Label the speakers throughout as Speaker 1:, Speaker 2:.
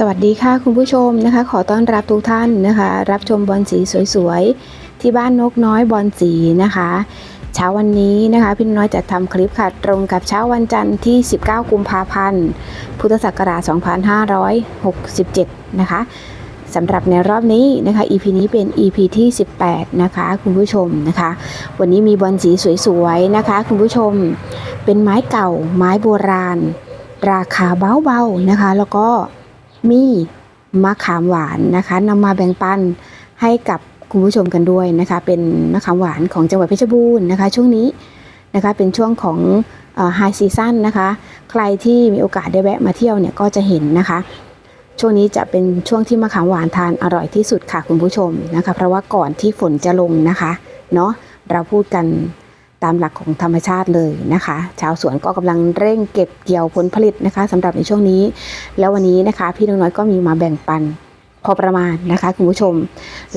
Speaker 1: สวัสดีค่ะคุณผู้ชมนะคะ ขอต้อนรับทุกท่านนะคะ รับชมบอลสีสวยๆ ที่บ้านนกน้อยบอลสีนะคะ เช้าวันนี้นะคะพี่น้อยจะทำคลิปค่ะตรงกับเช้าวันจันทร์ที่ 19 กุมภาพันธ์ พุทธศักราช 2567 นะคะสำหรับในรอบนี้นะคะ EP นี้เป็น EP ที่ 18 นะคะ คุณผู้ชมนะคะ วันนี้มีบอลสีสวยๆนะคะ คุณผู้ชมเป็นไม้เก่าไม้โบราณ ราคาเบาๆนะคะ แล้วก็ มีมะขามหวานนะคะนำมาแบ่งปันให้กับคุณผู้ชมกันด้วยนะคะ เป็นมะขามหวานของจังหวัดเพชรบูรณ์นะคะ ช่วงนี้นะคะเป็นช่วงของไฮซีซั่นนะคะ ใครที่มีโอกาสได้แวะมาเที่ยวเนี่ยก็จะเห็นนะคะ ช่วงนี้จะเป็นช่วงที่มะขามหวานทานอร่อยที่สุดค่ะคุณผู้ชมนะคะ เพราะว่าก่อนที่ฝนจะลงนะคะเนาะเราพูดกัน ตามหลักของธรรมชาติเลยนะคะ ชาวสวนก็กำลังเร่งเก็บเกี่ยวผลผลิตนะคะสำหรับในช่วงนี้ แล้ววันนี้นะคะ พี่น้องน้อยก็มีมาแบ่งปันพอประมาณนะคะคุณผู้ชม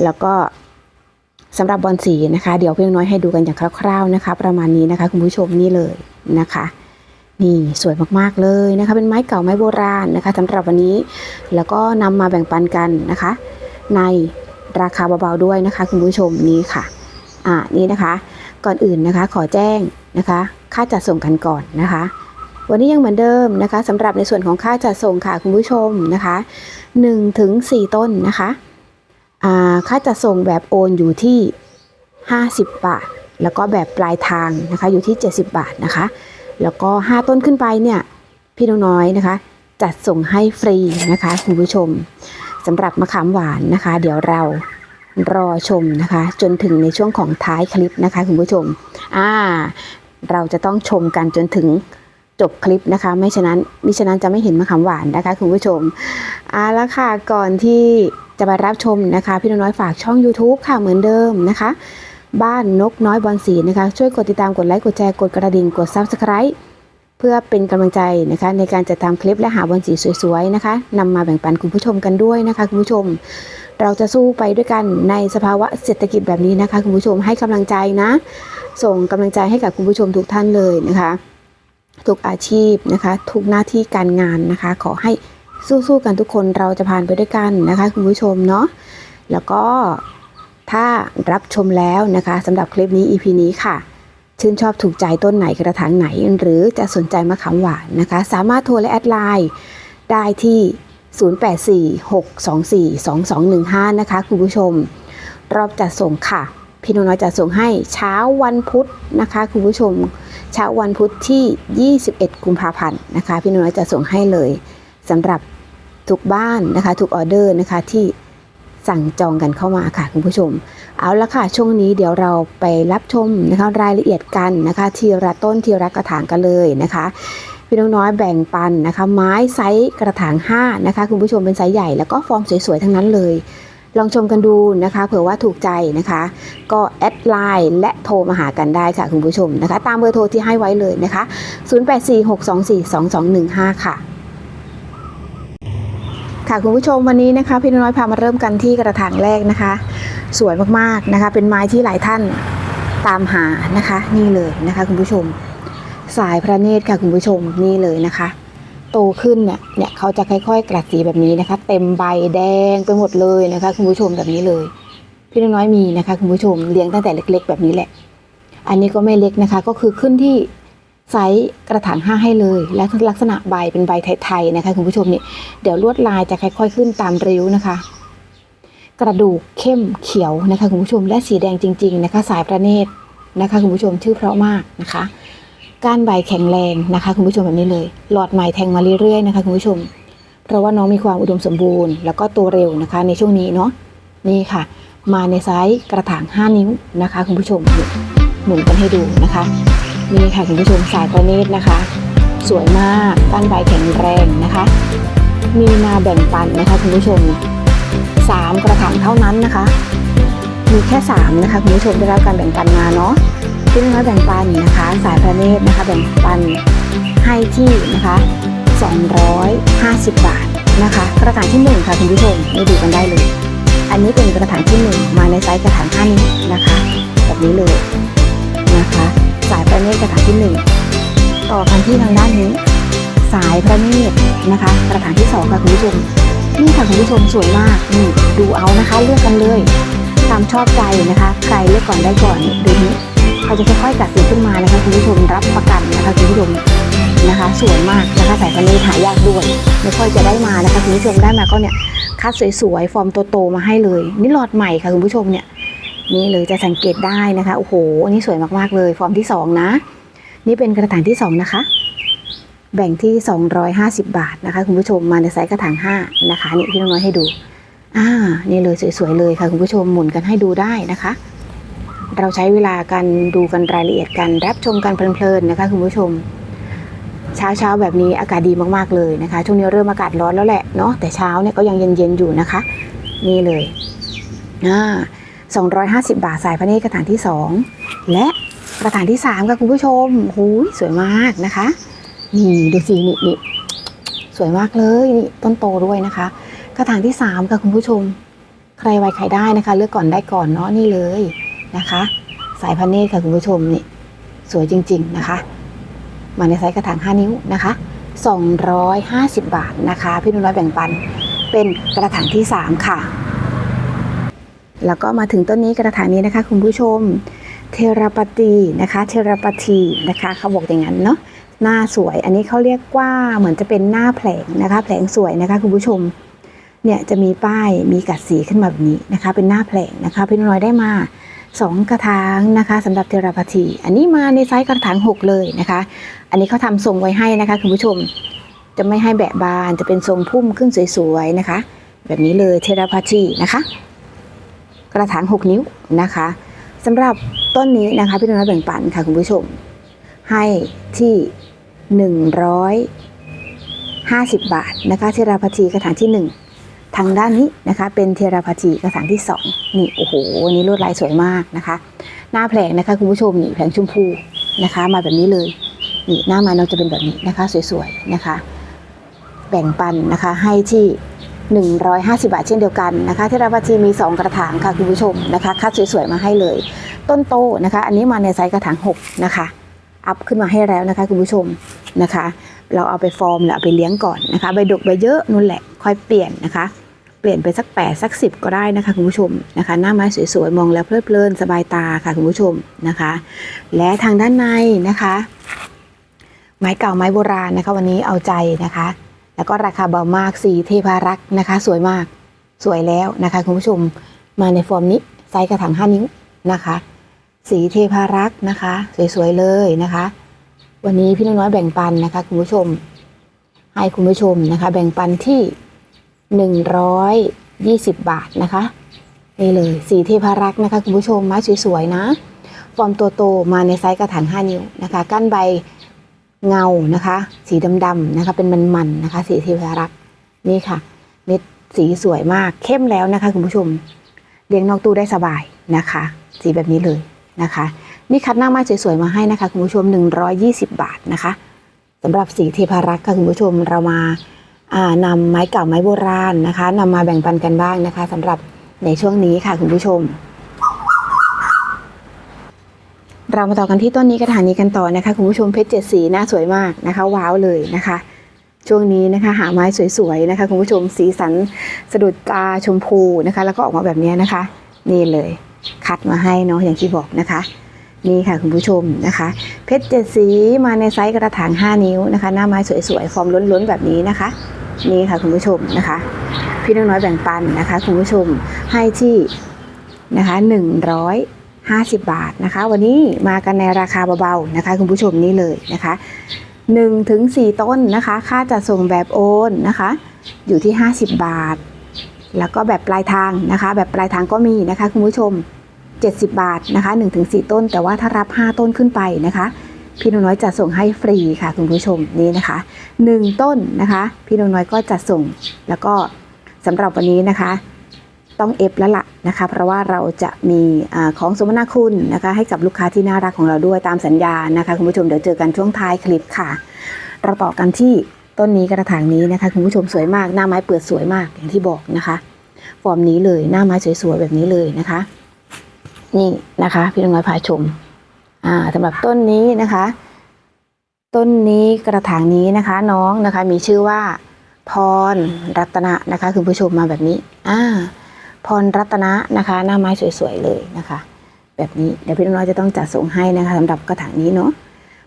Speaker 1: แล้วก็สำหรับบอลสีนะคะ เดี๋ยวพี่น้องน้อยให้ดูกันอย่างคร่าวๆนะคะ ประมาณนี้นะคะคุณผู้ชมนี่เลยนะคะนี่สวยมากๆเลยนะคะ เป็นไม้เก่าไม้โบราณนะคะสำหรับวันนี้แล้วก็นำมาแบ่งปันกันนะคะ ในราคาเบาๆด้วยนะคะ คุณผู้ชมนี่ค่ะอ่านี่นะคะ ก่อนอื่นนะคะ ขอแจ้งนะคะ ค่าจัดส่งกันก่อนนะคะ วันนี้ยังเหมือนเดิมนะคะสำหรับในส่วนของค่าจัดส่งค่ะคุณผู้ชมนะคะ1ถึง4ต้นนะคะค่าจัดส่งแบบโอนอยู่ที่ 50 บาท แล้วก็แบบปลายทางนะคะอยู่ที่ 70 บาทนะคะ แล้วก็ 5 ต้นขึ้นไปเนี่ยพี่น้องน้อยนะคะ จัดส่งให้ฟรีนะคะคุณผู้ชมสำหรับมะขามหวานนะคะ เดี๋ยวเรา รอชมนะคะ จนถึงในช่วงของท้ายคลิปนะคะคุณผู้ชม อ่า เราจะต้องชมกันจนถึงจบคลิปนะคะ ไม่ฉะนั้นมิฉะนั้นจะไม่เห็นมะขามหวานนะคะคุณผู้ชมเอาละค่ะก่อนที่จะไปรับชมนะคะ พี่น้อยฝากช่อง YouTube ค่ะเหมือนเดิมนะคะ บ้านนกน้อยบอลสีนะคะ ช่วยกดติดตามกดไลค์กดแชร์กดกระดิ่งกด Subscribe เพื่อเป็นกำลังใจนะคะ ในการจัดทำคลิปและหาบอลสีสวยๆนะคะนำมาแบ่งปันคุณผู้ชมกันด้วยนะคะคุณผู้ชม เราจะสู้ไปด้วยกันในสภาวะเศรษฐกิจแบบนี้นะคะ คุณผู้ชมให้กำลังใจนะ ส่งกำลังใจให้กับคุณผู้ชมทุกท่านเลยนะคะ ทุกอาชีพนะคะ ทุกหน้าที่การงานนะคะ ขอให้สู้ๆกันทุกคนเราจะผ่านไปด้วยกันนะคะ คุณผู้ชมเนาะแล้วก็ถ้ารับชมแล้วนะคะสำหรับคลิปนี้ EP นี้ค่ะ ชื่นชอบถูกใจต้นไหนกระถางไหน หรือจะสนใจมะขามหวานนะคะ สามารถโทรและแอดไลน์ได้ที่ 0846242215 นะคะคุณผู้ชม รอบจัดส่งค่ะพี่น้องน้อยจะส่งให้เช้าวันพุธนะคะ คุณผู้ชม เช้าวันพุธที่ 21 กุมภาพันธ์นะคะ พี่น้องน้อยจะส่งให้เลยสำหรับทุกบ้านนะคะทุกออเดอร์นะคะที่สั่งจองกันเข้ามาค่ะคุณผู้ชม เอาละค่ะ ช่วงนี้เดี๋ยวเราไปรับชมนะคะรายละเอียดกันนะคะ ทีละต้นทีละกระถางกันเลยนะคะ พี่น้องน้อยแบ่งปันนะคะ ไม้ไซส์กระถาง5นะคะคุณผู้ชมเป็นไซส์ใหญ่แล้วก็ฟอร์มสวยๆทั้งนั้นเลย ลองชมกันดูนะคะ เผื่อว่าถูกใจนะคะ ก็แอดไลน์และโทรมาหากันได้ค่ะคุณผู้ชมนะคะ ตามเบอร์โทรที่ให้ไว้เลยนะคะ 0846242215 ค่ะค่ะคุณผู้ชมวันนี้นะคะพี่น้อยพามาเริ่มกันที่กระถางแรกนะคะ สวยมากๆนะคะ เป็นไม้ที่หลายท่านตามหานะคะ นี่เลยนะคะ คุณผู้ชม สายพระเนตรค่ะคุณผู้ชมนี่เลยนะคะ โตขึ้นเนี่ยเนี่ยเขาจะค่อยๆกลัดสีแบบนี้นะคะ เต็มใบแดงไปหมดเลยนะคะ คุณผู้ชมแบบนี้เลย พี่น้อยมีนะคะ คุณผู้ชมเลี้ยงตั้งแต่เล็ก ๆ แบบนี้แหละ อันนี้ก็ไม่เล็กนะคะ ก็คือขึ้นที่ไซส์กระถางห้าให้เลย และลักษณะใบเป็นใบไทยๆนะคะคุณผู้ชมนี่เดี๋ยวลวดลายจะค่อยๆขึ้นตามริ้วนะคะ กระดูกเข้มเขียวนะคะคุณผู้ชมและสีแดงจริง ๆ นะคะ สายประเนตรนะคะคุณผู้ชมชื่อเพราะมากนะคะ ก้านใบแข็งแรงนะคะ คุณผู้ชมแบบนี้เลย หลอดใหม่แทงมาเรื่อยๆนะคะคุณผู้ชม เพราะว่าน้องมีความอุดมสมบูรณ์ แล้วก็โตเร็วนะคะ ในช่วงนี้เนาะนี่ค่ะ มาในไซส์กระถาง 5 นิ้วนะคะ คุณผู้ชมหมุนกันให้ดูนะคะนี่ค่ะคุณผู้ชมสายประเนตนะคะ สวยมากก้านใบแข็งแรงนะคะ มีมาแบ่งปันนะคะคุณผู้ชมสามกระถางเท่านั้นนะคะ มีแค่สามนะคะคุณผู้ชมได้รับการแบ่งปันมาเนาะ ที่น้อยแบ่งปันนะคะ สายพระเนตรนะคะแบ่งปันให้ที่นะคะ 250 บาทนะคะ กระถางที่ 1 ค่ะคุณผู้ชมไม่ดูกันได้เลย อันนี้เป็นกระถางที่ 1 มาในไซส์กระถาง5นิ้วนะคะแบบนี้เลยนะคะ สายพระเนตรกระถางที่ 1 ต่อกันที่ทางด้านนี้ สายพระเนตรนะคะ กระถางที่ 2 ค่ะคุณผู้ชมนี่ค่ะคุณผู้ชมสวยมากนี่ดูเอานะคะ เลือกกันเลยตามชอบใจนะคะ ใครเลือกก่อนได้ก่อนดูนี้ เขาจะค่อยๆกัดสีขึ้นมานะคะคุณผู้ชมรับประกันนะคะคุณผู้ชมนะคะสวยมากนะคะสายพันธุ์นี้หายากด้วยไม่ค่อยจะได้มานะคะคุณผู้ชมได้มาก็เนี่ยคัดสวยๆฟอร์มโตๆมาให้เลย นี่หลอดใหม่ค่ะคุณผู้ชมเนี่ยนี่เลยจะสังเกตได้นะคะโอ้โหอันนี้สวยมากๆเลย ฟอร์มที่สองนะ นี่เป็นกระถางที่สองนะคะ แบ่งที่ 250 บาทนะคะ คุณผู้ชมมาในไซส์กระถาง5นะคะนี่พี่น้อยให้ดูอ่านี่เลยสวยๆเลยค่ะคุณผู้ชมหมุนกันให้ดูได้นะคะ เราใช้เวลากันดูกันรายละเอียดกันรับชมกันเพลินๆนะคะคุณผู้ชม เช้าเช้าแบบนี้อากาศดีมากๆเลยนะคะ ช่วงนี้เริ่มอากาศร้อนแล้วแหละเนาะแต่เช้าเนี่ยก็ยังเย็นๆอยู่นะคะ นี่เลยอ่า250 บาทสายพระเนตรกระถางที่ 2 และกระถางที่3ค่ะคุณผู้ชมหูยสวยมากนะคะ นี่ดูสินี่นี่สวยมากเลยนี่ต้นโตด้วยนะคะ กระถางที่สามค่ะคุณผู้ชม ใครไวใครได้นะคะ เลือกก่อนได้ก่อนเนาะนี่เลย นะคะ สายพันเนตรค่ะคุณผู้ชมนี่สวยจริง ๆนะคะ มาในไซส์กระถาง 5 นิ้วนะคะ 250 บาทนะคะ พี่นุ่นน้อยแบ่งปันเป็นกระถางที่ 3 ค่ะ แล้วก็มาถึงต้นนี้กระถางนี้นะคะ คุณผู้ชมเทราปตีนะคะ เทราปตีนะคะ เขาบอกอย่างนั้นเนาะหน้าสวย อันนี้เขาเรียกว่าเหมือนจะเป็นหน้าแผลงนะคะ แผลงสวยนะคะ คุณผู้ชม เนี่ยจะมีป้ายมีกัดสีขึ้นมาแบบนี้นะคะ เป็นหน้าแผลงนะคะพี่น้อยได้มา สองกระถางนะคะสำหรับเทราปาทีอันนี้มาในไซส์กระถางหกเลยนะคะ อันนี้เขาทำทรงไว้ให้นะคะคุณผู้ชมจะไม่ให้แบะบานจะเป็นทรงพุ่มขึ้นสวยๆนะคะ แบบนี้เลยเทราปาทีนะคะ กระถางหกนิ้วนะคะสำหรับต้นนี้นะคะพี่น้อยแบ่งปันค่ะคุณผู้ชม ให้ที่ 150 บาทนะคะเทราพาทีกระถางที่ 1 ทางด้านนี้นะคะเป็นเทราพาทีกระถางที่ 2 นี่โอ้โหอันนี้ลวดลายสวยมากนะคะ หน้าแผลงนะคะคุณผู้ชมนี่แผลงชมพูนะคะ มาแบบนี้เลยนี่หน้าม้น้องจะเป็นแบบนี้นะคะสวยๆนะคะ แบ่งปันนะคะให้ที่ 150 บาทเช่นเดียวกันนะคะ เทราพาทีมี 2 กระถางค่ะคุณผู้ชมนะคะคัดสวยๆมาให้เลย ต้นโตนะคะ อันนี้มาในไซส์กระถาง6นะคะอัพขึ้นมาให้แล้วนะคะคุณผู้ชมนะคะ เราเอาไปฟอร์มแล้วเอาไปเลี้ยงก่อนนะคะใบดกใบเยอะนู่นแหละค่อยเปลี่ยนนะคะ เปลี่ยนไปสักแปดสักสิบก็ได้นะคะคุณผู้ชมนะคะหน้าไม้สวยๆมองแล้วเพลิดเพลินสบายตาค่ะคุณผู้ชมนะคะ และทางด้านในนะคะ ไม้เก่าไม้โบราณนะคะ วันนี้เอาใจนะคะ แล้วก็ราคาเบามากสีเทพารักษ์นะคะ สวยมากสวยแล้วนะคะคุณผู้ชมมาในฟอร์มนี้ไซส์กระถาง5นิ้วนะคะ สีเทพารักษ์นะคะ สวยๆเลยนะคะ วันนี้พี่น้อยแบ่งปันนะคะคุณผู้ชมให้คุณผู้ชมนะคะ แบ่งปันที่ 120 บาทนะคะนี่เลยสีเทพารักษ์นะคะคุณผู้ชมไม้สวยๆนะ ฟอร์มตัวโตมาในไซส์กระถาง5 นิ้วนะคะ ก้านใบเงานะคะ สีดำๆนะคะเป็นมันๆนะคะ สีเทพารักษ์นี่ค่ะ เม็ดสีสวยมากเข้มแล้วนะคะคุณผู้ชมเลี้ยงนอกตู้ได้สบายนะคะ สีแบบนี้เลยนะคะ นี่คัดหน้าไม้สวยๆมาให้นะคะคุณผู้ชม 120 บาทนะคะสำหรับสีเทพารักษ์ค่ะคุณผู้ชมเรามา นำไม้เก่าไม้โบราณนะคะนำมาแบ่งปันกันบ้างนะคะสำหรับในช่วงนี้ค่ะคุณผู้ชม เรามาต่อกันที่ต้นนี้กระถางนี้กันต่อนะคะ คุณผู้ชมเพชรเจ็ดสีน้าสวยมากนะคะ ว้าวเลยนะคะ ช่วงนี้นะคะ หาไม้สวยๆนะคะคุณผู้ชมสีสันสะดุดตาชมพูนะคะ แล้วก็ออกมาแบบนี้นะคะ นี่เลยคัดมาให้เนาะอย่างที่บอกนะคะนี่ค่ะคุณผู้ชมนะคะ เพชรเจ็ดสีมาในไซส์กระถาง 5 นิ้วนะคะ หน้าไม้สวยๆ ฟอร์มล้นๆ แบบนี้นะคะ นี่ค่ะคุณผู้ชมนะคะ พี่น้องน้อยแบ่งปันนะคะคุณผู้ชมให้ที่นะคะ150บาทนะคะ วันนี้มากันในราคาเบาๆนะคะคุณผู้ชมนี่เลยนะคะ1ถึง4ต้นนะคะ ค่าจัดส่งแบบโอนนะคะ อยู่ที่50บาท แล้วก็แบบปลายทางนะคะ แบบปลายทางก็มีนะคะคุณผู้ชม 70 บาทนะคะ1-4 ต้น แต่ว่าถ้ารับ 5 ต้นขึ้นไปนะคะ พี่น้องน้อยจะส่งให้ฟรีค่ะคุณผู้ชมนี่นะคะ 1 ต้นนะคะ พี่น้องน้อยก็จะส่งแล้วก็สำหรับวันนี้นะคะ ต้องเอฟแล้วล่ะนะคะ เพราะว่าเราจะมีอของสมนาคุณนะคะ ให้กับลูกค้าที่น่ารักของเราด้วยตามสัญญานะคะคุณผู้ชมเดี๋ยวเจอกันช่วงท้ายคลิปค่ะเราต่อกันที่ต้นนี้กระถางนี้นะคะคุณผู้ชมสวยมากหน้าไม้เปิดสวยมากอย่างที่บอกนะคะฟอร์มนี้เลยหน้าไม้สวยๆแบบนี้เลยนะคะ นี่นะคะ พี่น้องน้อยพาชม อ่าสำหรับต้นนี้นะคะ ต้นนี้กระถางนี้นะคะน้องนะคะมีชื่อว่า พรรัตนะนะคะคุณผู้ชมมาแบบนี้อ่าพรรัตนะนะคะ หน้าไม้สวยๆเลยนะคะ แบบนี้เดี๋ยวพี่น้อยจะต้องจัดส่งให้นะคะสำหรับกระถางนี้เนาะ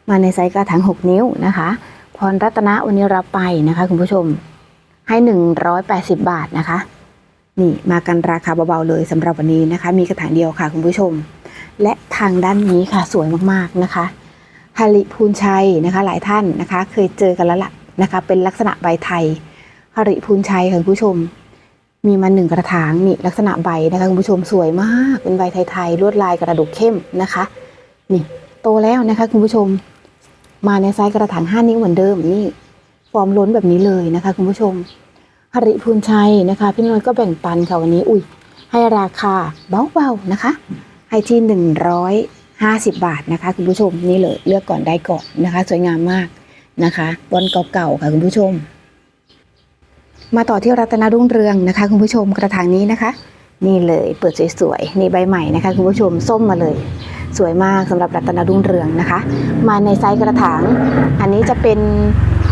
Speaker 1: มาในไซส์กระถาง6 นิ้วนะคะ พรรัตนะวันนี้รับไปนะคะ คุณผู้ชมให้ 180 บาทนะคะ นี่มากันราคาเบาๆเลยสำหรับวันนี้นะคะ มีกระถางเดียวค่ะคุณผู้ชม และทางด้านนี้ค่ะสวยมากๆนะคะฮาริพูนชัยนะคะ หลายท่านนะคะ เคยเจอกันแล้วล่ะนะคะ เป็นลักษณะใบไทยฮาริพูนชัยค่ะคุณผู้ชม มีมาหนึ่งกระถางนี่ลักษณะใบนะคะคุณผู้ชมสวยมากเป็นใบไทยๆลวดลายกระดูกเข้มนะคะนี่โตแล้วนะคะคุณผู้ชม มาในไซส์กระถาง5นิ้วเหมือนเดิมนี่ฟอร์มล้นแบบนี้เลยนะคะ คุณผู้ชมหริพูนชัยนะคะ พี่น้อยก็แบ่งปันค่ะวันนี้ อุ้ยให้ราคาเบาๆนะคะ ให้ที่ 150 บาทนะคะคุณผู้ชมนี่เลยเลือกก่อนได้ก่อนนะคะ สวยงามมากนะคะบอลเก่าๆค่ะคุณผู้ชม มาต่อที่รัตนรุ่งเรืองนะคะ คุณผู้ชมกระถางนี้นะคะ นี่เลยเปิดสวยๆนี่ใบใหม่นะคะ คุณผู้ชมส้มมาเลย สวยมากสำหรับรัตนรุ่งเรืองนะคะ มาในไซส์กระถาง อันนี้จะเป็น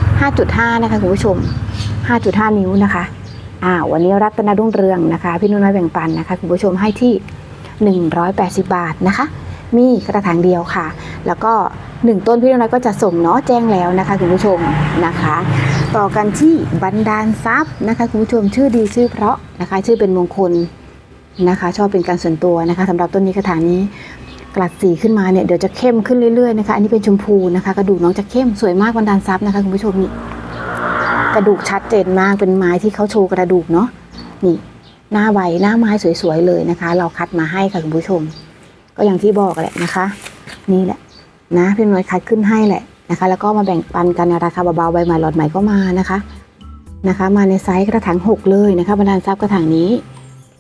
Speaker 1: 5.5 นะคะคุณผู้ชม 5.5 นิ้วนะคะอ่าวันนี้รัตนรุ่งเรืองนะคะ พี่นุ่นน้อยแบ่งปันนะคะ คุณผู้ชมให้ที่ 180 บาทนะคะ มีกระถางเดียวค่ะ แล้วก็หนึ่งต้นพี่น้อยก็จะส่งเนาะแจ้งแล้วนะคะคุณผู้ชมนะคะ ต่อกันที่บันดาลทรัพย์นะคะคุณผู้ชมชื่อดีชื่อเพราะนะคะชื่อเป็นมงคลนะคะชอบเป็นการส่วนตัวนะคะสำหรับต้นนี้กระถางนี้กลัดสีขึ้นมาเนี่ยเดี๋ยวจะเข้มขึ้นเรื่อยๆนะคะอันนี้เป็นชมพูนะคะ กระดูกน้องจะเข้มสวยมากบันดาลทรัพย์นะคะคุณผู้ชมนี่กระดูกชัดเจนมากเป็นไม้ที่เขาโชว์กระดูกเนาะนี่ หน้าใบหน้าไม้สวยๆเลยนะคะ เราคัดมาให้ค่ะคุณผู้ชม ก็อย่างที่บอกแหละนะคะ นี่แหละนะพี่น้อยคัดขึ้นให้แหละนะคะ แล้วก็มาแบ่งปันกันในราคาเบาๆใบใหม่หลอดใหม่ก็มานะคะนะคะ มาในไซส์กระถางหกเลยนะคะบันดาทรัพย์กระถางนี้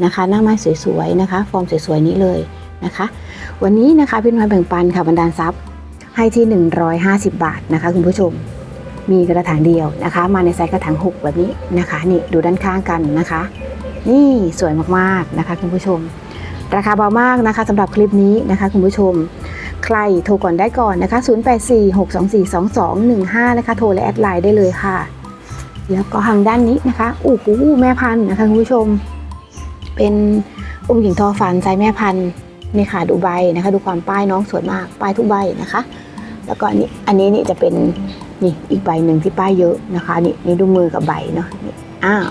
Speaker 1: นะคะ หน้าไม้สวยๆนะคะ ฟอร์มสวยๆนี้เลยนะคะ วันนี้นะคะพี่น้อยแบ่งปันค่ะบันดาทรัพย์ให้ที่ 150 บาทนะคะ คุณผู้ชมมีกระถางเดียวนะคะ มาในไซส์กระถางหกแบบนี้นะคะ นี่ดูด้านข้างกันนะคะ นี่สวยมากๆนะคะคุณผู้ชม ราคาเบามากนะคะสำหรับคลิปนี้นะคะคุณผู้ชม ใครโทรก่อนได้ก่อนนะคะ 0846242215 นะคะ โทรและแอดไลน์ได้เลยค่ะ แล้วก็ทางด้านนี้นะคะอู้หูแม่พันธุ์นะคะคุณผู้ชม เป็นองค์หญิงทอฝันไซส์แม่พันธุ์นี่ค่ะดูใบนะคะ ดูความป้ายน้องสวยมากป้ายทุกใบนะคะ แล้วก็อันนี้อันนี้นี่จะเป็นนี่อีกใบหนึ่งที่ป้ายเยอะนะคะ นี่นี่ดูมือกับใบเนาะนี่อ้าว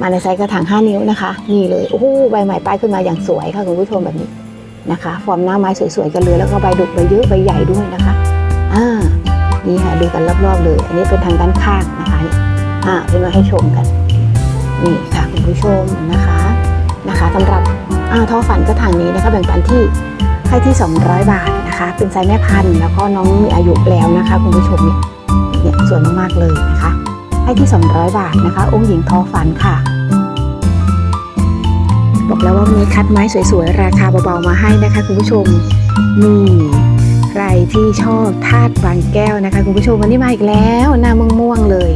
Speaker 1: มาในไซส์กระถาง5 นิ้วนะคะนี่เลยโอ้โหใบใหม่ป้ายขึ้นมาอย่างสวยค่ะคุณผู้ชมแบบนี้นะคะ ฟอร์มหน้าไม้สวยๆกันเลยแล้วก็ใบดุกใบเยอะใบใหญ่ด้วยนะคะอ่านี่ค่ะดูกันรอบๆเลย อันนี้เป็นทางด้านข้างนะคะนี่อ่าเป็นมาให้ชมกันนี่ค่ะคุณผู้ชมนะคะนะคะสำหรับอ่าท่อฝันกระถางนี้นะคะแบ่งปันที่ให้ที่ 200 บาทนะคะ เป็นไซส์แม่พันธุ์แล้วก็น้องมีอายุแล้วนะคะ คุณผู้ชมเนี่ยเนี่ยสวยมากๆเลยนะคะ ให้ที่ 200 บาทนะคะ องค์หญิงทอฝันค่ะ บอกแล้วว่ามีคัดไม้สวยๆ ราคาเบาๆมาให้นะคะคุณผู้ชมนี่ใครที่ชอบธาตุบางแก้วนะคะคุณผู้ชมวันนี้มาอีกแล้วหน้าม่วงๆเลย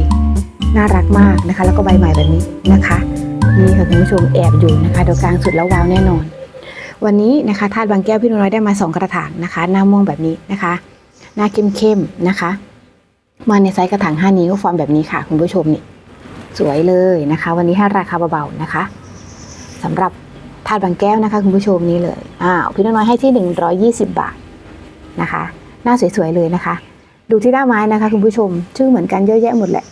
Speaker 1: น่ารักมากนะคะ แล้วก็ใบใหม่แบบนี้นะคะนี่ค่ะคุณผู้ชมแอบอยู่นะคะเดี๋ยวกลางสุดแล้วว้าวแน่นอน วันนี้นะคะธาตุบางแก้วพี่น้อยได้มาสองกระถางนะคะ หน้าม่วงแบบนี้นะคะ หน้าเข้มๆนะคะ มาในไซส์กระถาง5นิ้วฟอร์มแบบนี้ค่ะ คุณผู้ชมนี่สวยเลยนะคะ วันนี้ให้ราคาเบาๆนะคะสำหรับถาดบางแก้วนะคะคุณผู้ชมนี่เลยอ้าวพี่น้อยให้ที่ 120 บาทนะคะ หน้าสวยๆเลยนะคะ ดูที่หน้าไม้นะคะ คุณผู้ชมชื่อเหมือนกันเยอะแยะหมดแหละ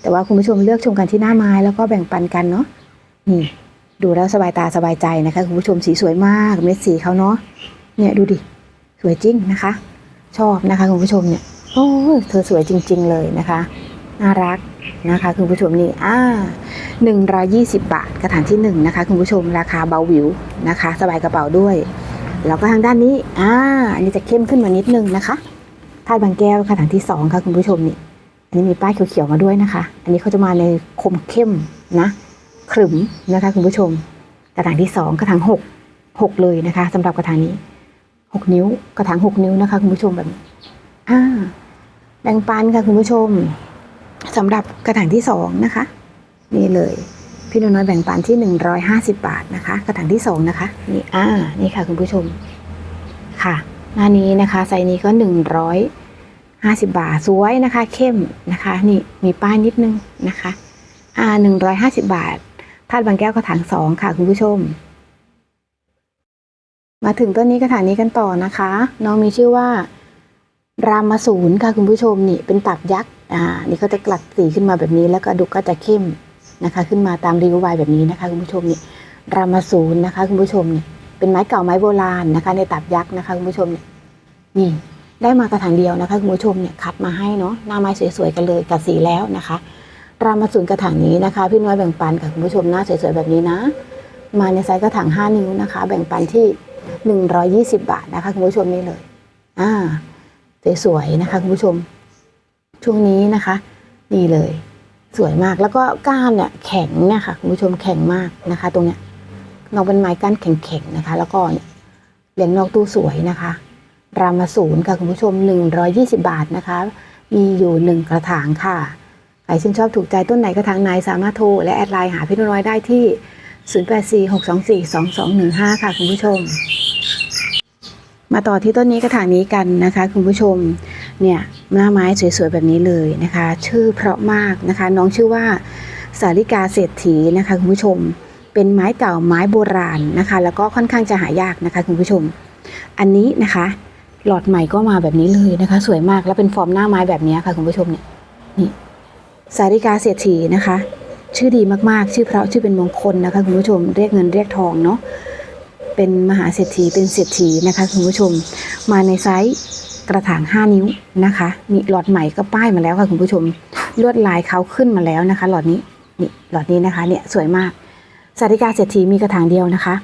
Speaker 1: แต่ว่าคุณผู้ชมเลือกชมกันที่หน้าไม้แล้วก็แบ่งปันกันเนาะนี่ดูแล้วสบายตาสบายใจนะคะคุณผู้ชมสีสวยมากเม็ดสีเขาเนาะเนี่ยดูดิสวยจริงนะคะ ชอบนะคะคุณผู้ชมเนี่ย โอ้เธอสวยจริง ๆ เลยนะคะน่ารักนะคะคุณผู้ชมนี่อ่า120บบาทกระถางที่1นะคะคุณผู้ชมราคาเบาหวิวนะคะ สบายกระเป๋าด้วย แล้วก็ทางด้านนี้อ่าอันนี้จะเข้มขึ้นมานิดนึงนะคะธาตุบางแก้วกระถางที่2ค่ะคุณผู้ชมนี่อันนี้มีป้ายเขียวๆมาด้วยนะคะ อันนี้เขาจะมาในคมเข้มนะขรึมนะคะคุณผู้ชม กระถางที่2กระถาง6 6เลยนะคะสำหรับกระถางนี้6นิ้ว กระถาง6นิ้วนะคะคุณผู้ชมแบบนี้ อ่าแบ่งปันค่ะคุณผู้ชมสำหรับกระถางที่2นะคะ นี่เลย พี่น้อยแบ่งปันที่150บาทนะคะ กระถางที่2นะคะ นี่อ่านี่ค่ะ คุณผู้ชม ค่ะ หน้านี้นะคะไซนี้ก็150บาทสวยนะคะ เข้มนะคะ นี่มีป้ายนิดนึงนะคะอ่าหนึ่งร้อยห้าสิบาทธาตุบางแก้วกระถางสองค่ะ คุณผู้ชม มาถึงต้นนี้กระถางนี้กันต่อนะคะ น้องมีชื่อว่า รามสูรค่ะคุณผู้ชมนี่เป็นตับยักษ์อ่านี่ก็จะกลัดสีขึ้นมาแบบนี้ แล้วก็ดุก็จะเข้มนะคะ ขึ้นมาตามรีวิวไวแบบนี้นะคะคุณผู้ชมนี่รามสูรนะคะคุณผู้ชมนี่เป็นไม้เก่าไม้โบราณนะคะ ในตับยักษ์นะคะคุณผู้ชมนี่นี่ได้มากระถางเดียวนะคะคุณผู้ชมเนี่ยคัดมาให้เนาะหน้าไม้สวยๆกันเลยกัดสีแล้วนะคะ รามาสูรกระถางนี้นะคะ พี่น้อยแบ่งปันกับคุณผู้ชมหน้าสวยๆแบบนี้นะ มาในไซส์กระถาง 5 นิ้วนะคะ แบ่งปันที่ 120 บาทนะคะคุณผู้ชมนี่เลยอ่า สวยๆนะคะคุณผู้ชม ช่วงนี้นะคะนี่เลย สวยมากแล้วก็ก้านเนี่ยแข็งเนี่ยค่ะคุณผู้ชมแข็งมากนะคะ ตรงเนี้ยนอกเป็นไม้ก้านแข็งๆนะคะ แล้วก็เนี่ยเหรียญนอกตู้สวยนะคะ รามาศูนย์ค่ะคุณผู้ชม 120 บาทนะคะ มีอยู่หนึ่งกระถางค่ะ ใครชื่นชอบถูกใจต้นไหนกระถางไหนสามารถโทรและแอดไลน์หาพี่น้อยได้ที่ 0846242215 ค่ะคุณผู้ชม มาต่อที่ต้นนี้กระถางนี้กันนะคะ คุณผู้ชมเนี่ยหน้าไม้สวยๆแบบนี้เลยนะคะ ชื่อเพราะมากนะคะ น้องชื่อว่าสาริกาเศรษฐีนะคะ คุณผู้ชมเป็นไม้เก่าไม้โบราณนะคะ แล้วก็ค่อนข้างจะหายากนะคะ คุณผู้ชม อันนี้นะคะ หลอดใหม่ก็มาแบบนี้เลยนะคะ สวยมากแล้วเป็นฟอร์มหน้าไม้แบบนี้ค่ะ คุณผู้ชมเนี่ยนี่สาริกาเศรษฐีนะคะ ชื่อดีมากๆ ชื่อเพราะชื่อเป็นมงคลนะคะ คุณผู้ชมเรียกเงินเรียกทองเนาะ เป็นมหาเศรษฐีเป็นเศรษฐีนะคะคุณผู้ชม มาในไซส์กระถาง 5 นิ้วนะคะนี่หลอดใหม่ก็ป้ายมาแล้วค่ะคุณผู้ชม ลวดลายเขาขึ้นมาแล้วนะคะ หลอดนี้นี่หลอดนี้นะคะเนี่ยสวยมากสาริกาเศรษฐีมีกระถางเดียวนะคะ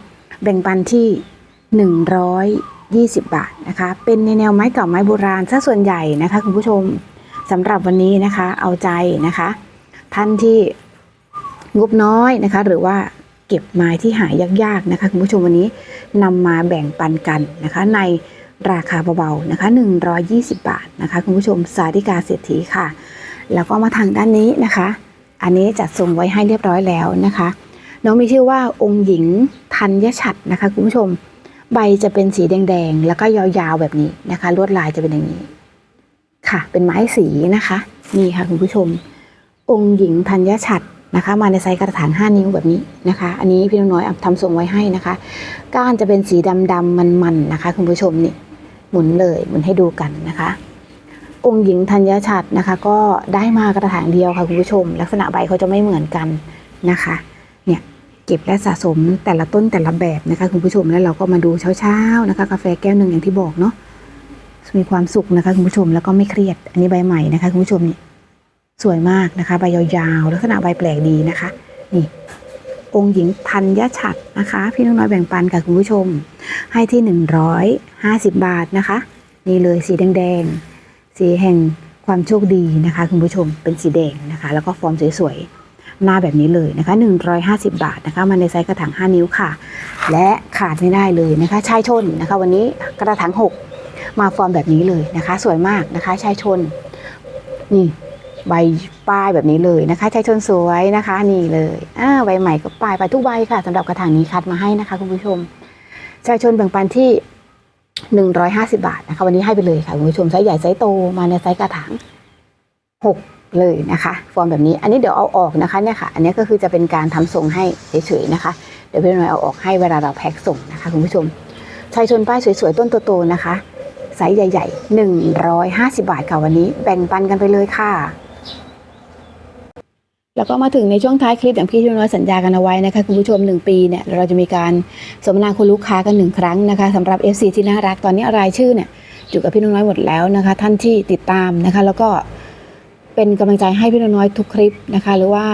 Speaker 1: แบ่งปันที่ 120 บาทนะคะ เป็นในแนวไม้เก่าไม้โบราณซะส่วนใหญ่นะคะคุณผู้ชมสำหรับวันนี้นะคะเอาใจนะคะ ท่านที่งบน้อยนะคะ หรือว่า ก็บไม้ที่หายากๆนะคะคุณผู้ชมวันนี้นำมาแบ่งปันกันนะคะ ในราคาเบาๆนะคะ120 บาทนะคะคุณผู้ชมสาธิกาเศรษฐีค่ะ แล้วก็มาทางด้านนี้นะคะ อันนี้จัดทรงไว้ให้เรียบร้อยแล้วนะคะน้องมีชื่อว่าองค์หญิงธัญชัดนะคะคุณผู้ชมใบจะเป็นสีแดงๆ แล้วก็ยาวๆแบบนี้นะคะ ลวดลายจะเป็นอย่างนี้ ค่ะ เป็นไม้สีนะคะ นี่ค่ะคุณผู้ชม องค์หญิงธัญชัด นะคะ มาในไซส์กระถาง 5 นิ้วแบบนี้นะคะ อันนี้พี่น้องน้อยทำทรงไว้ให้นะคะ ก้านจะเป็นสีดำๆมันๆนะคะ คุณผู้ชมนี่หมุนเลยหมุนให้ดูกันนะคะ องค์หญิงธัญชัดนะคะ ก็ได้มากระถางเดียวค่ะคุณผู้ชม ลักษณะใบเขาจะไม่เหมือนกันนะคะ เนี่ยเก็บและสะสมแต่ละต้นแต่ละแบบนะคะคุณผู้ชมแล้วเราก็มาดูเช้าๆนะคะ กาแฟแก้วหนึ่งอย่างที่บอกเนาะมีความสุขนะคะคุณผู้ชมแล้วก็ไม่เครียดอันนี้ใบใหม่นะคะคุณผู้ชมนี่ สวยมากนะคะใบยาวๆลักษณะใบแปลกดีนะคะนี่องค์หญิงธัญฉัตรนะคะ พี่น้องน้อยแบ่งปันกับคุณผู้ชม ให้ที่หนึ่งร้อยห้าสิบบาทนะคะ นี่เลยสีแดงๆ สีแห่งความโชคดีนะคะ คุณผู้ชมเป็นสีแดงนะคะ แล้วก็ฟอร์มสวยๆหน้าแบบนี้เลยนะคะ 150 บาทนะคะมาในไซส์กระถาง 5 นิ้วค่ะ และขาดไม่ได้เลยนะคะชายชนนะคะ วันนี้กระถาง 6 มาฟอร์มแบบนี้เลยนะคะ สวยมากนะคะชายชนนี่ ใบป้ายแบบนี้เลยนะคะชายชนสวยนะคะนี่เลยอ่าใบใหม่ก็ป้ายไปทุกใบค่ะสำหรับกระถางนี้คัดมาให้นะคะคุณผู้ชมชายชนแบ่งปันที่150บาทนะคะวันนี้ให้ไปเลยค่ะคุณผู้ชมไซส์ใหญ่ไซส์โตมาในไซส์กระถาง6เลยนะคะ ฟอร์มแบบนี้อันนี้เดี๋ยวเอาออกนะคะเนี่ยค่ะ อันนี้ก็คือจะเป็นการทำทรงให้เฉยๆนะคะ เดี๋ยวพี่น้อยเอาออกให้เวลาเราแพ็คส่งนะคะคุณผู้ชมชายชนป้ายสวยๆต้นโตๆนะคะไซส์ใหญ่ๆ150 บาทค่ะวันนี้ แบ่งปันกันไปเลยค่ะ แล้วก็มาถึงในช่วงท้ายคลิปอย่างพี่น้อยสัญญากันเอาไว้นะคะคุณผู้ชม 1 ปีเนี่ยเราจะมีการสมนาคุณลูกค้ากันหนึ่งครั้งนะคะสำหรับ FC ที่น่ารักตอนนี้รายชื่อเนี่ยอยู่กับพี่น้อยหมดแล้วนะคะ ท่านที่ติดตามนะคะ แล้วก็เป็นกำลังใจให้พี่น้อยทุกคลิปนะคะ หรือว่า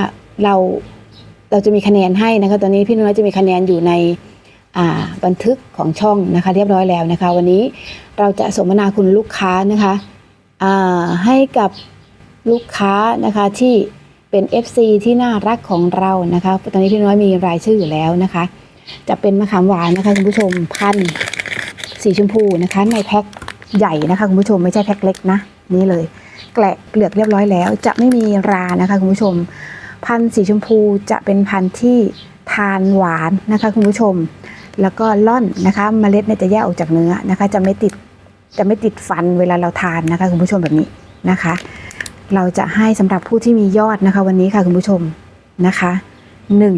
Speaker 1: เราเราจะมีคะแนนให้นะคะ ตอนนี้พี่น้อยจะมีคะแนนอยู่ในบันทึกของช่องนะคะเรียบร้อยแล้วนะคะ วันนี้เราจะสมนาคุณลูกค้านะคะให้กับลูกค้านะคะที่ เป็น FC ที่น่ารักของเรานะคะ ตอนนี้พี่น้อยมีรายชื่ออยู่แล้วนะคะ จะเป็นมะขามหวานนะคะคุณผู้ชมพันธ์สีชมพูนะคะ ในแพ็คใหญ่นะคะคุณผู้ชมไม่ใช่แพ็คเล็กนะนี่เลยแกละเปลือกเรียบร้อยแล้ว จะไม่มีรานะคะคุณผู้ชม พันธ์สีชมพูจะเป็นพันธ์ที่ทานหวานนะคะคุณผู้ชม แล้วก็ล่อนนะคะเมล็ดเนี่ยจะแยกออกจากเนื้อนะคะ จะไม่ติดจะไม่ติดฟันเวลาเราทานนะคะ คุณผู้ชมแบบนี้นะคะ เราจะให้สำหรับผู้ที่มียอดนะคะ วันนี้ค่ะคุณผู้ชมนะคะ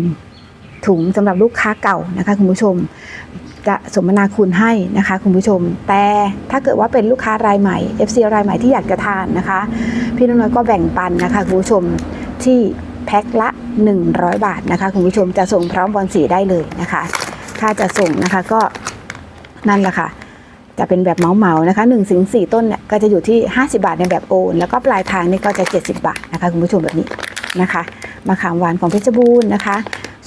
Speaker 1: 1ถุงสำหรับลูกค้าเก่านะคะคุณผู้ชม จะสมนาคุณให้นะคะคุณผู้ชม แต่ถ้าเกิดว่าเป็นลูกค้ารายใหม่ FC รายใหม่ที่อยากจะทานนะคะ พี่น้องน้อยก็แบ่งปันนะคะคุณผู้ชมที่แพ็คละ 100 บาทนะคะคุณผู้ชมจะส่งพร้อมบอลสีได้เลยนะคะถ้าจะส่งนะคะก็นั่นแหละค่ะ จะเป็นแบบเหมาๆนะคะ1ถึง4ต้นเนี่ยก็จะอยู่ที่ 50 บาทในแบบโอน แล้วก็ปลายทางนี่ก็จะ 70 บาทนะคะคุณผู้ชมแบบนี้นะคะมะขามหวานของเพชรบูรณ์นะคะ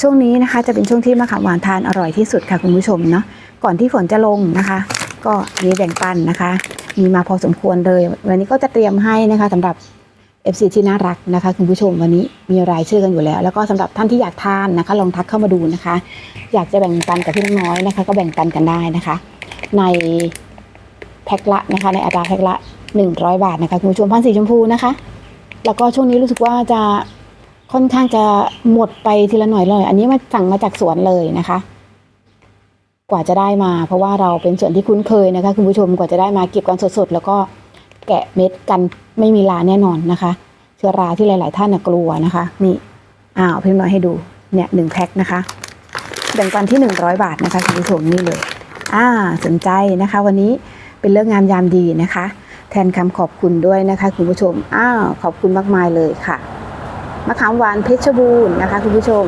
Speaker 1: ช่วงนี้นะคะจะเป็นช่วงที่มะขามหวานทานอร่อยที่สุดค่ะคุณผู้ชมเนาะก่อนที่ฝนจะลงนะคะ ก็มีแบ่งปันนะคะ มีมาพอสมควรเลยวันนี้ก็จะเตรียมให้นะคะสำหรับ FC ที่น่ารักนะคะคุณผู้ชมวันนี้มีรายชื่อกันอยู่แล้ว แล้วก็สำหรับท่านที่อยากทานนะคะ ลองทักเข้ามาดูนะคะ อยากจะแบ่งปันกับพี่น้องน้อยนะคะ ก็แบ่งปันกันได้นะคะ ในแพ็คละนะคะ ในอัตราแพ็คละ 100 บาทนะคะคุณผู้ชมพันสีชมพูนะคะ แล้วก็ช่วงนี้รู้สึกว่าจะค่อนข้างจะหมดไปทีละหน่อยเลย อันนี้มาสั่งมาจากสวนเลยนะคะ กว่าจะได้มา เพราะว่าเราเป็นส่วนที่คุ้นเคยนะคะคุณผู้ชมกว่าจะได้มาเก็บกันสดๆแล้วก็แกะเม็ดกันไม่มีลาแน่นอนนะคะ เชื้อราที่หลาย ๆ ท่านกลัวนะคะ นี่อ้าวพิมพ์น้อยให้ดูเนี่ยหนึ่งแพ็คนะคะแบ่งปันที่ 100 บาทนะคะคุณผู้ชมนี่เลย อ่าสนใจนะคะ วันนี้เป็นเรื่องงามยามดีนะคะ แทนคำขอบคุณด้วยนะคะคุณผู้ชมอ้าวขอบคุณมากมายเลยค่ะมะขามหวานเพชรบูรณ์นะคะคุณผู้ชม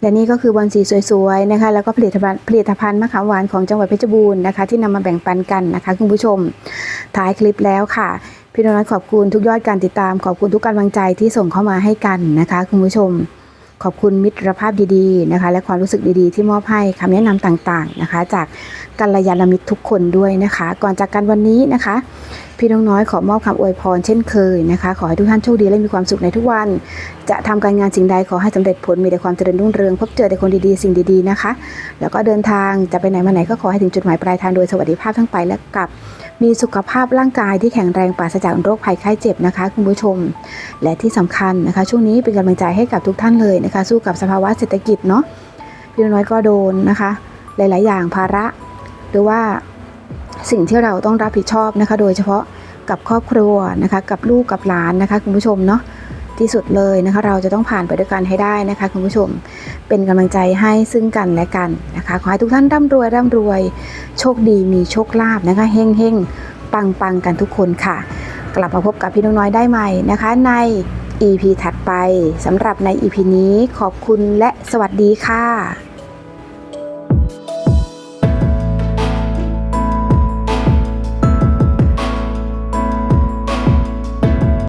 Speaker 1: และนี่ก็คือบอลสีสวยๆนะคะ แล้วก็ผลิตภัณฑ์ผลิตภัณฑ์มะขามหวานของจังหวัดเพชรบูรณ์นะคะ ที่นำมาแบ่งปันกันนะคะคุณผู้ชมท้ายคลิปแล้วค่ะพี่น้อยขอบคุณทุกยอดการติดตาม ขอบคุณทุกกำลังใจที่ส่งเข้ามาให้กันนะคะคุณผู้ชม ขอบคุณมิตรภาพดีๆนะคะ และความรู้สึกดีๆ ที่มอบให้คำแนะนำต่างๆนะคะ จากกัลยาณมิตรทุกคนด้วยนะคะ ก่อนจากกันวันนี้นะคะ พี่น้องน้อยขอมอบคำอวยพรเช่นเคยนะคะ ขอให้ทุกท่านโชคดีและมีความสุขในทุกวัน จะทำการงานสิ่งใดขอให้สำเร็จผลมีแต่ความเจริญรุ่งเรืองพบเจอแต่คนดีๆสิ่งดีๆนะคะ แล้วก็เดินทางจะไปไหนมาไหนก็ขอให้ถึงจุดหมายปลายทางโดยสวัสดิภาพทั้งไปและกลับ มีสุขภาพร่างกายที่แข็งแรงปราศจากโรคภัยไข้เจ็บนะคะ คุณผู้ชม และที่สำคัญนะคะ ช่วงนี้เป็นกำลังใจให้กับทุกท่านเลยนะคะ สู้กับสภาวะเศรษฐกิจเนาะพี่น้อยก็โดนนะคะ หลาย ๆ อย่างภาระ หรือว่าสิ่งที่เราต้องรับผิดชอบนะคะ โดยเฉพาะกับครอบครัวนะคะ กับลูกกับหลานนะคะ คุณผู้ชมเนาะ ที่สุดเลยนะคะ เราจะต้องผ่านไปด้วยกันให้ได้นะคะคุณผู้ชมเป็นกำลังใจให้ซึ่งกันและกันนะคะ ขอให้ทุกท่านร่ำรวยร่ำรวย โชคดีมีโชคลาภนะคะเฮงเฮงปังปังกันทุกคนค่ะ กลับมาพบกับพี่น้องน้อยได้ใหม่นะคะ ใน EP ถัดไปสำหรับใน EP นี้ขอบคุณและสวัสดีค่ะ